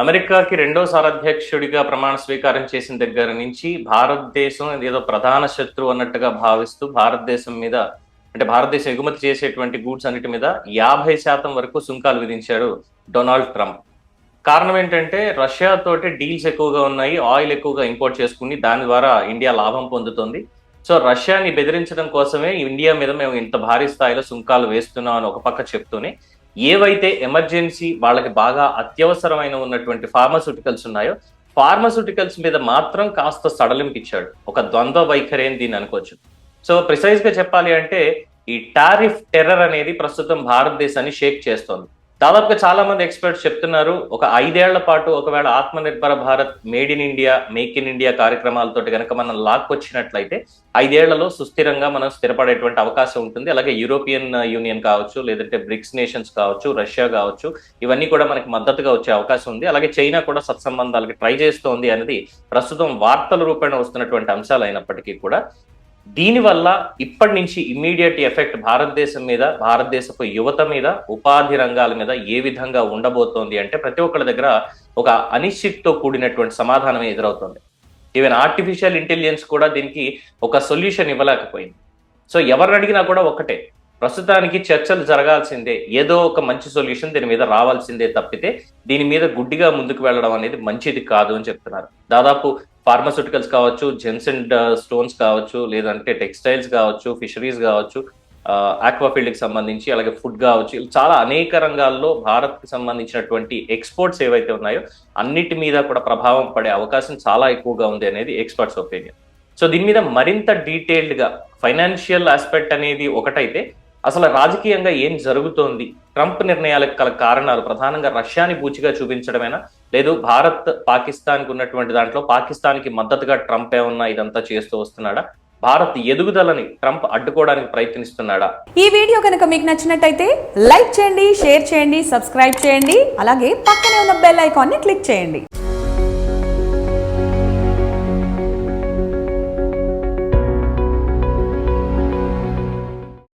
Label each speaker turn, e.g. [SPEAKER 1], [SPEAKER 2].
[SPEAKER 1] అమెరికాకి రెండోసారి అధ్యక్షుడిగా ప్రమాణ స్వీకారం చేసిన దగ్గర నుంచి భారతదేశం ఏదో ప్రధాన శత్రువు అన్నట్టుగా భావిస్తూ భారతదేశం మీద అంటే భారతదేశం ఎగుమతి చేసేటువంటి గూడ్స్ అన్నిటి మీద యాభై శాతం వరకు సుంకాలు విధించాడు డొనాల్డ్ ట్రంప్. కారణం ఏంటంటే రష్యా తోటి డీల్స్ ఎక్కువగా ఉన్నాయి ఆయిల్ ఎక్కువగా ఇంపోర్ట్ చేసుకుని దాని ద్వారా ఇండియా లాభం పొందుతుంది. సో రష్యాని బెదిరించడం కోసమే ఇండియా మీద మేము ఇంత భారీ స్థాయిలో సుంకాలు వేస్తున్నాం అని ఒక పక్క చెప్తూనే ఏవైతే ఎమర్జెన్సీ వాళ్ళకి బాగా అత్యవసరమైన ఉన్నటువంటి ఫార్మాస్యూటికల్స్ ఉన్నాయో ఫార్మాస్యూటికల్స్ మీద మాత్రం కాస్త సడలింపించాడు ఒక ద్వంద్వ వైఖరి అని దీన్ని అనుకోవచ్చు. సో ప్రిసైజ్గా చెప్పాలి అంటే ఈ టారిఫ్ టెర్రర్ అనేది ప్రస్తుతం భారతదేశాన్ని షేక్ చేస్తోంది. దాదాపుగా చాలా మంది ఎక్స్పర్ట్స్ చెప్తున్నారు ఒక ఐదేళ్ళ పాటు ఒకవేళ Atmanirbhar Bharat made in India make in India కార్యక్రమాలతో కనుక మనం లాక్కొచ్చినట్లయితే ఐదేళ్ళలో సుస్థిరంగా మనం స్థిరపడేటువంటి అవకాశం ఉంటుంది. అలాగే యూరోపియన్ యూనియన్ కావచ్చు లేదంటే బ్రిక్స్ నేషన్స్ కావచ్చు రష్యా కావచ్చు ఇవన్నీ కూడా మనకి మద్దతుగా వచ్చే అవకాశం ఉంది. అలాగే చైనా కూడా సత్సంబంధాలకి ట్రై చేస్తోంది అనేది ప్రస్తుతం వార్తల రూపేణ వస్తున్నటువంటి అంశాలు అయినప్పటికీ కూడా. దీనివల్ల ఇప్పటి నుంచి ఇమ్మీడియట్ ఎఫెక్ట్ భారతదేశం మీద భారతదేశపు యువత మీద ఉపాధి రంగాల మీద ఏ విధంగా ఉండబోతోంది అంటే ప్రతి ఒక్కరి దగ్గర ఒక అనిశ్చితితో కూడినటువంటి సమాధానం ఎదురవుతుంది. ఈవెన్ ఆర్టిఫిషియల్ ఇంటెలిజెన్స్ కూడా దీనికి ఒక సొల్యూషన్ ఇవ్వలేకపోయింది. సో ఎవరిని అడిగినా కూడా ఒకటే ప్రస్తుతానికి చర్చలు జరగాల్సిందే ఏదో ఒక మంచి సొల్యూషన్ దీని మీద రావాల్సిందే తప్పితే దీని మీద గుడ్డిగా ముందుకు వెళ్ళడం అనేది మంచిది కాదు అని చెప్తున్నారు. దాదాపు ఫార్మాస్యూటికల్స్ కావచ్చు జెన్స్ అండ్ స్టోన్స్ కావచ్చు లేదంటే టెక్స్టైల్స్ కావచ్చు ఫిషరీస్ కావచ్చు uh, ఆక్వాఫీల్డ్కి సంబంధించి అలాగే ఫుడ్ కావచ్చు చాలా అనేక రంగాల్లో భారత్కి సంబంధించినటువంటి ఎక్స్పోర్ట్స్ ఏవైతే ఉన్నాయో అన్నిటి మీద కూడా ప్రభావం పడే అవకాశం చాలా ఎక్కువగా ఉంది అనేది ఎక్స్పర్ట్స్ ఒపీనియన్ సో దీని మీద మరింత డీటెయిల్డ్గా ఫైనాన్షియల్ ఆస్పెక్ట్ అనేది ఒకటైతే అసలు రాజకీయంగా ఏం జరుగుతోంది? ట్రంప్ నిర్ణయాలకు గల కారణాలు ప్రధానంగా రష్యాని బూచిగా చూపించడమేనా? లేదు భారత్ పాకిస్తాన్కి ఉన్నటువంటి దాంట్లో పాకిస్తాన్కి మద్దతుగా ట్రంప్ ఏమన్నా ఇదంతా చేస్తూ వస్తున్నాడా? భారత్ ఎదుగుదలని ట్రంప్ అడ్డుకోవడానికి ప్రయత్నిస్తున్నాడా?
[SPEAKER 2] ఈ వీడియో కనుక మీకు నచ్చినట్టయితే లైక్ చేయండి షేర్ చేయండి సబ్స్క్రైబ్ చేయండి అలాగే పక్కనే ఉన్న బెల్ ఐకాన్ని క్లిక్ చేయండి.